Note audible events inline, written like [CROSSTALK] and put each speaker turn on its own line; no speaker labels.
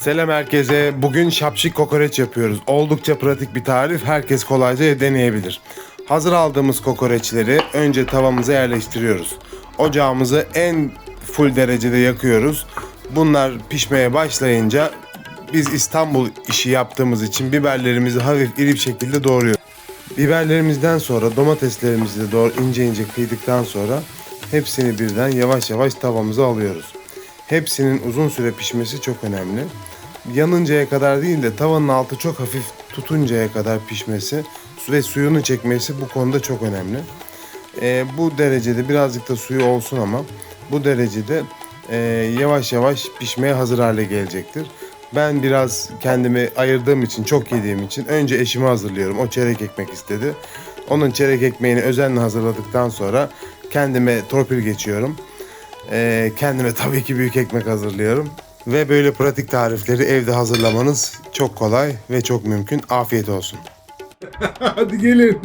Selam herkese. Bugün şapşik kokoreç yapıyoruz. Oldukça pratik bir tarif. Herkes kolayca deneyebilir. Hazır aldığımız kokoreçleri önce tavamıza yerleştiriyoruz. Ocağımızı en full derecede yakıyoruz. Bunlar pişmeye başlayınca biz İstanbul işi yaptığımız için biberlerimizi hafif iri bir şekilde doğruyoruz. Biberlerimizden sonra domateslerimizi de doğru ince ince kıydıktan sonra hepsini birden yavaş yavaş tavamıza alıyoruz. Hepsinin uzun süre pişmesi çok önemli. Yanıncaya kadar değil de tavanın altı çok hafif tutuncaya kadar pişmesi ve suyunu çekmesi bu konuda çok önemli. Ee, bu derecede birazcık da suyu olsun ama bu derecede e, yavaş yavaş pişmeye hazır hale gelecektir. Ben biraz kendimi ayırdığım için, çok yediğim için önce eşimi hazırlıyorum. O çeyrek ekmek istedi. Onun çeyrek ekmeğini özenle hazırladıktan sonra kendime torpil geçiyorum. Ee, kendime tabii ki büyük ekmek hazırlıyorum. Ve böyle pratik tarifleri evde hazırlamanız çok kolay ve çok mümkün. Afiyet olsun. [LAUGHS]
Hadi gelin.